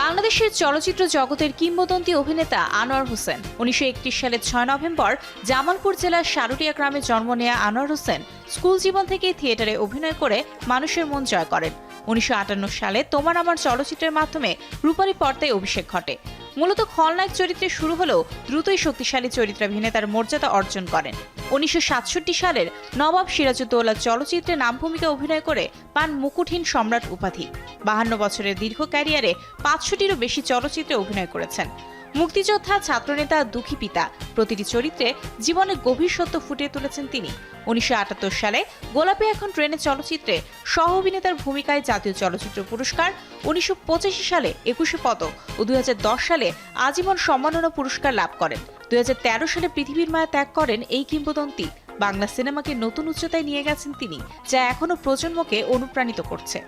বাংলাদেশের চলচ্চিত্র জগতের কিংবদন্তি অভিনেতা আনোয়ার হোসেন। উনিশশো একত্রিশ সালের ছয় নভেম্বর জামালপুর জেলার সারুটিয়া গ্রামে জন্ম নেয়া আনোয়ার হোসেন স্কুল জীবন থেকে থিয়েটারে অভিনয় করে মানুষের মন জয় করেন। উনিশশো আটান্ন সালে তোমার আমার চলচ্চিত্রের মাধ্যমে রূপালী পর্দায় অভিষেক ঘটে। মূলত খলনায়ক চরিত্রে শুরু হলেও দ্রুতই শক্তিশালী চরিত্রাভিনেতার মর্যাদা অর্জন করেন। উনিশশো সাতষট্টি সালের নবাব সিরাজউদ্দৌলা চলচ্চিত্রে নাম ভূমিকা অভিনয় করে পান মুকুটহীন সম্রাট উপাধি। বাহান্ন বছরের দীর্ঘ ক্যারিয়ারে পাঁচশোটিরও বেশি চলচ্চিত্রে অভিনয় করেছেন। মুক্তিযোদ্ধা, ছাত্রনেতা, দুঃখী পিতা প্রতিটি চরিত্রে জীবনের গভীর সত্য ফুটিয়ে তুলেছেন তিনি। উনিশশো আটাত্তর সালে গোলাপি এখন ট্রেনে চলচ্চিত্রে সহ অভিনেতার ভূমিকায় জাতীয় চলচ্চিত্র পুরস্কার, উনিশশো পঁচাশি সালে একুশে পদক ও দুই হাজার দশ সালে আজীবন সম্মাননা পুরস্কার লাভ করেন। দুই হাজার তেরো সালে পৃথিবীর মায়া ত্যাগ করেন এই কিংবদন্তি। বাংলা সিনেমাকে নতুন উচ্চতায় নিয়ে গেছেন তিনি, যা এখনও প্রজন্মকে অনুপ্রাণিত করছে।